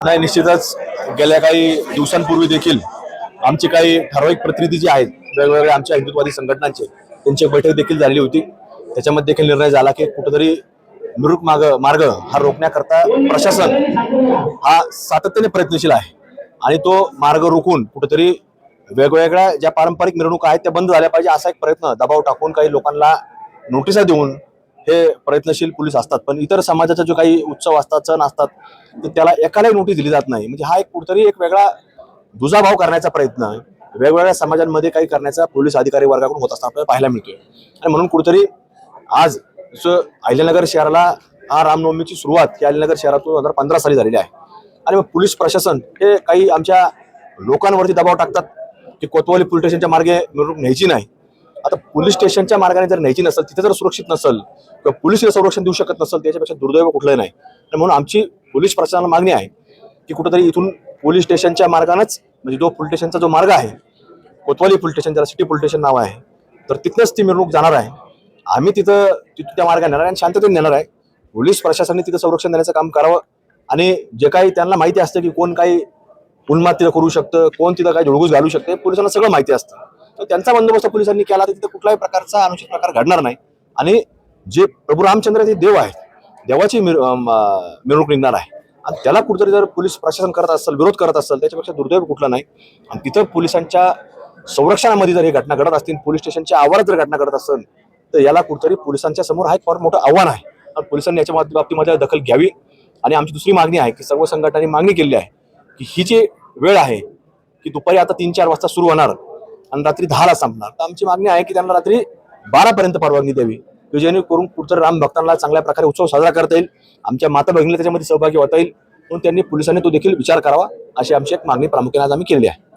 नाही निश्चितच गेल्या काही दिवसांपूर्वी देखील आमचे काही ठराविक प्रतिनिधी जे आहेत वेगवेगळ्या आमच्या हिंदुत्ववादी संघटनांचे त्यांची एक बैठक देखील झालेली होती. त्याच्यामध्ये देखील निर्णय झाला की कुठेतरी मिरुक मार्ग मार्ग हा रोखण्याकरता प्रशासन हा सातत्याने प्रयत्नशील आहे. आणि तो मार्ग रोखून कुठेतरी वेगवेगळ्या ज्या पारंपरिक मिरवणुका आहेत त्या बंद झाल्या पाहिजे असा एक प्रयत्न दबाव टाकून काही लोकांना नोटिसा देऊन हे प्रयत्नशील पोलीस असतात. पण इतर समाजाचा जो काही उत्सव असतात सण असतात तर त्याला एकालाही नोटीस दिली जात नाही. म्हणजे हा एक कुठतरी एक वेगळा दुजाभाव करण्याचा प्रयत्न वेगवेगळ्या समाजांमध्ये काही करण्याचा पोलीस अधिकारी वर्गाकडून होत असताना आपल्याला पाहायला मिळतोय. आणि म्हणून कुठेतरी आज जसं अहिल्यानगर शहराला हा रामनवमीची सुरुवात ही अहिल्यानगर शहरातून दोन हजार पंधरा साली झालेली आहे. आणि मग पोलीस प्रशासन हे काही आमच्या लोकांवरती दबाव टाकतात की कोतवाली पोलीस स्टेशनच्या मार्गे मिरवणूक न्यायची नाही. आता पोलीस स्टेशनच्या मार्गाने जर न्यायची नसेल तिथे जर सुरक्षित नसेल किंवा पोलीस संरक्षण देऊ शकत नसेल त्याच्यापेक्षा दुर्दैव कुठलं नाही. आणि म्हणून आमची पोलीस प्रशासनाला मागणी आहे की कुठेतरी इथून पोलीस स्टेशनच्या मार्गानेच म्हणजे जो पोलीस स्टेशनचा जो मार्ग आहे कोतवाली पोलीस स्टेशन ज्याला सिटी पोलीस स्टेशन नाव आहे तर तिथनंच ती मिरवणूक जाणार आहे. आम्ही तिथं तिथं त्या मार्गाने नेणार आहे आणि शांततेने नेणार आहे. पोलीस प्रशासनाने तिथं संरक्षण देण्याचं काम करावं आणि जे काही त्यांना माहिती असतं की कोण काही उन्माद तिथं करू शकतं कोण तिथं काही झुळगूस घालू शकते पोलिसांना सगळं माहिती असतं. त्यांचा बंदोबस्त पोलिसांनी केला तर तिथं कुठल्याही प्रकारचा अनुचित प्रकार घडणार नाही. आणि जे प्रभू रामचंद्र हे देव आहेत देवाची मिर- मिरवणूक निघणार आहे. आणि त्याला कुठेतरी जर पोलीस प्रशासन करत असेल विरोध करत असेल त्याच्यापेक्षा दुर्दैव कुठलं नाही. आणि तिथं पोलिसांच्या संरक्षणामध्ये जर ही घटना घडत असतील पोलीस स्टेशनच्या आवारात जर घटना घडत असेल तर याला कुठेतरी पोलिसांच्या समोर हा एक फार मोठं आव्हान आहे. आणि पोलिसांनी याच्या बाबतीमध्ये दखल घ्यावी. आणि आमची दुसरी मागणी आहे की सर्व संघटनांनी मागणी केलेली आहे की ही जी वेळ आहे की दुपारी आता तीन चार वाजता सुरू होणार आणि रात्री दहाला संपणार. तर आमची मागणी आहे की त्यांना रात्री बारा पर्यंत परवानगी द्यावी. की जेणेकरून पुढचं राम भक्तांना चांगल्या प्रकारे उत्सव साजरा करता येईल. आमच्या माता भगिनीला त्याच्यामध्ये सहभागी होता येईल. म्हणून त्यांनी पोलिसांनी तो देखील विचार करावा अशी आमची एक मागणी प्रामुख्याने आज आम्ही केली आहे.